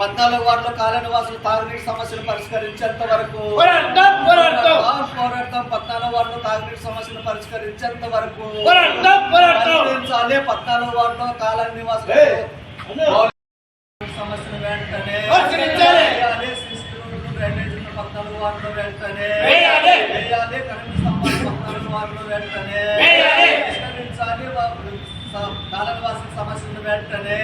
పద్నాలుగు వార్డులో కాలనివాసులు తాగునీటి సమస్యలు పరిష్కరించేంత వరకు పోరాడతాం పద్నాలుగు వార్డులో తాగునీటి సమస్యలు పరిష్కరించేంత వరకు పరిష్కరించాలి. పద్నాలుగు వార్డులో కాలనీ నివాసులు. సమస్యను వెంటనే డ్రైనేజీలు పద్నాలుగు వార్డులో వెంటనే కరెంటు స్తంభాలు పద్నాలుగు వార్డులో వెంటనే వేయాలి. పరిష్కరించాలి. బాబు. స- కాలనివాసుల సమస్యను వెంటనే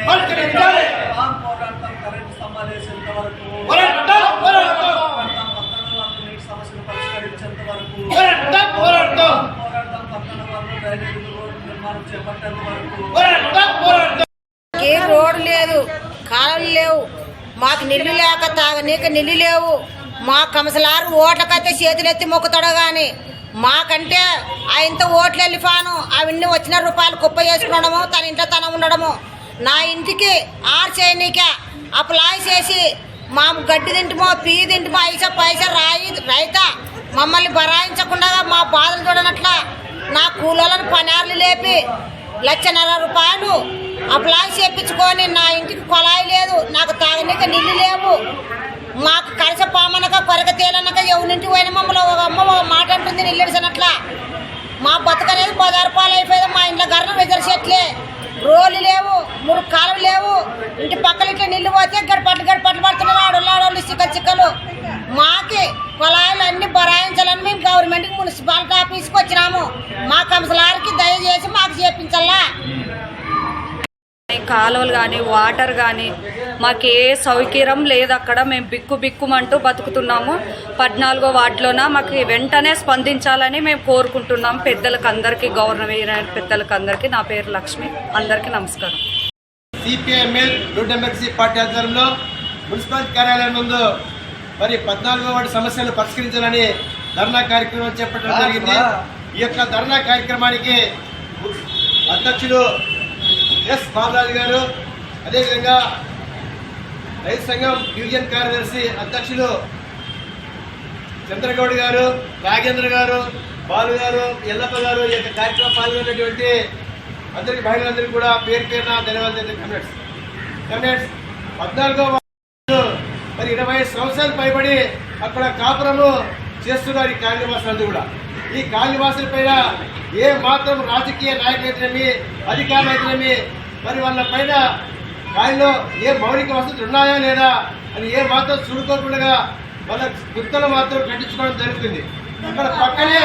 పోరాడతాం కరెంటు స్తంభాలు వేసేంత వరకు పోరాడతాం, పోరాడతాం. పోరాడతాం, పద్నాలుగు వార్డుల నీటి సమస్యను పరిష్కరించేంత వరకు పోరాడతాం, పోరాడతాం. పోరాడతాం పద్నాలుగు వార్డులో డ్రైనేజీలు రోడ్డు నిర్మాణం చేపట్టేంత వరకు పోరాడతాం పోరాడతాం ఏ రోడ్డు లేదు కాలం లేవు. మాకు నిల్లు లేక తాగనీక నిల్లు లేవు. మా కమసలారు ఓట్లకైతే చేతులెత్తి మొక్కుతాడు కానీ మాకంటే ఆయనతో ఓట్లు వెళ్ళిపోను అవన్నీ వచ్చిన రూపాయలు కుప్ప చేసుకునడము తన ఇంట్లో తన ఉండడము. నా ఇంటికి ఆరు చేయనీక అప్లాయ్ చేసి మా గడ్డి తింటుమో పీ తింటుమో ఐసా పైసా రాయి రైత మమ్మల్ని బరాయించకుండా మా బాధలు చూడనట్ల నా కూలోళ్ళను పనార్లు లేపి లక్షన్నర రూపాయలు అప్లాయ్ చేయించుకొని నా ఇంటికి కొలాయి లేదు నాకు తాగనీక నీళ్ళు లేవు. మాకు కలిసి పామనక కొరక తేలనక ఎవరింటికి పోయిన మమ్మల్ని ఒక అమ్మ ఒక మాట అంటుంది నిల్లడిసినట్లా మా బతుకనేది పది రూపాయలు అయిపోయింది మా ఇంట్లో గర్రం ఎదురు చెట్లే. రోలు లేవు మురుగు కాలువ లేవు. ఇంటి పక్కల ఇట్లా వచ్చినాము మా కంసలారికి దయచేసి మాకు చేపించాలా కాలువలు కానీ వాటర్ కానీ మాకు ఏ సౌకర్యం లేదు అక్కడ. మేము బిక్కు బిక్కుమంటూ బతుకుతున్నాము. పద్నాలుగో వార్డులోన మాకు వెంటనే స్పందించాలని మేము కోరుకుంటున్నాం. పెద్దలకు అందరికీ గవర్నమెంట్ పెద్దలకు అందరికీ నా పేరు లక్ష్మి. అందరికీ నమస్కారం. సిపిఎంఎల్ నూట ఎంబెక్సీ పార్టీ ఆధ్వర్యంలో మున్సిపల్ కార్యాలయం ముందు మరి పద్నాలుగో వాటి సమస్యలు పరిష్కరించాలని ధర్నా కార్యక్రమం చేపట్టడం జరిగింది. ఈ యొక్క ధర్నా కార్యక్రమానికి అధ్యక్షులు ఎస్ బాబురాజు గారు అదేవిధంగా రైతు సంఘం డివిజన్ కార్యదర్శి అధ్యక్షులు చంద్రగౌడ్ గారు రాగేంద్ర గారు బాలు గారు ఎల్లప్ప గారు ఈ యొక్క కార్యక్రమం పాల్గొన్నటువంటి అందరికి మహిళలందరికీ కూడా పేరు పేరున ధన్యవాదాలు కమెంట్స్ కమెంట్స్ పద్నాలుగో మరి ఇరవై సంవత్సరాలు పైబడి అక్కడ కాపురము చేస్తున్నారు ఈ కాలనివాసులందరూ కూడా. ఈ కాలనివాసుల పైన ఏ మాత్రం రాజకీయ నాయకులైతేనేమి అధికారులైతేనేమి మరి వాళ్ళ పైన కాయలో ఏ మౌలిక వసతులు ఉన్నాయా లేదా అని ఏ మాత్రం చూడుకోకుండా వాళ్ళ గుర్తలు మాత్రం కట్టించుకోవడం జరుగుతుంది. అక్కడ పక్కనే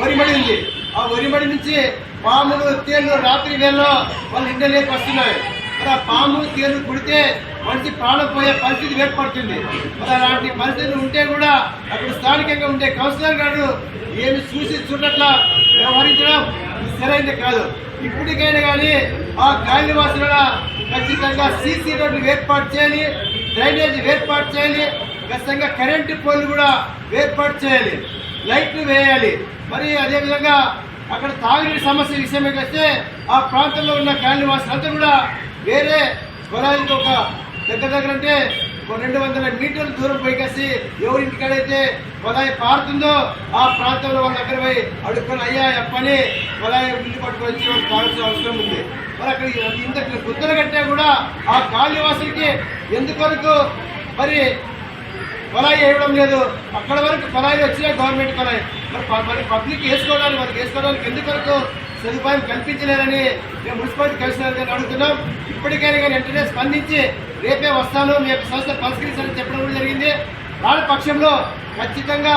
వరిమడి ఉంది. ఆ వరిమడి నుంచి పాములు తేళ్ళు రాత్రి వేళలో వాళ్ళ ఇండలేకి వస్తున్నాయి. మరి పాము తీరు కుడితే మనిషి ప్రాణం పోయే పరిస్థితి ఏర్పడుతుంది. మరి అలాంటి పరిస్థితులు ఉంటే కూడా అక్కడ స్థానికంగా ఉండే కౌన్సిలర్ గారు ఏమి చూసి చూడట్లా వ్యవహరించడం సరైనది కాదు. ఇప్పటికైనా కానీ ఆ కాలనివాసుల ఖచ్చితంగా సీసీ రోడ్లు ఏర్పాటు చేయాలి డ్రైనేజ్ ఏర్పాటు చేయాలి ఖచ్చితంగా కరెంటు పోల్లు కూడా ఏర్పాటు చేయాలి లైట్లు వేయాలి. మరి అదేవిధంగా అక్కడ తాగునీటి సమస్య విషయమే వస్తే ఆ ప్రాంతంలో ఉన్న కాలనివాసులంతా కూడా వేరే పొలానికి ఒక దగ్గర దగ్గర అంటే రెండు వందల మీటర్ల దూరం పైకేసి ఎవరింటికాడైతే పొలాయి పారుతుందో ఆ ప్రాంతంలో వాళ్ళ దగ్గర పోయి అడుక్కొని అయ్యా ఎప్పని పొలాయి ఇల్లు పట్టుకొని కావాల్సిన అవసరం ఉంది. మరి అక్కడ ఇంత గుద్దలు కట్టే కూడా ఆ కాలనివాసులకి ఎందుకొరకు మరి కొలాయి వేయడం లేదు. అక్కడ వరకు కొలాయి వచ్చినాయి గవర్నమెంట్ కొలాయి మరి ప- మరి పబ్లిక్ వేసుకోవడానికి మనకి వేసుకోవడానికి ఎందుకొరకు సదుపాయం కల్పించలేదని మేము మున్సిపాలిటీ కమిషనర్ గారిని అడుగుతున్నాం. ఇప్పటికైనా కానీ వెంటనే స్పందించి రేపే వస్తాను మీ యొక్క సంస్థ పరిష్కరించాలని చెప్పడం రాని పక్షంలో ఖచ్చితంగా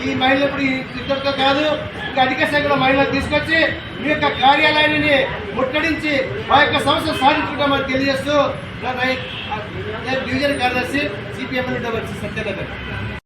ఈ మహిళలు ఇప్పుడు ఈ ఇద్దరితో కాదు ఇంకా అధిక సంఖ్యలో మహిళలు తీసుకొచ్చి మీ యొక్క కార్యాలయాన్ని ముట్టడించి మా యొక్క సమస్య సాధించుకుంటామని తెలియజేస్తూ నా డివిజన్ కార్యదర్శి సిపిఎం సత్యనగర్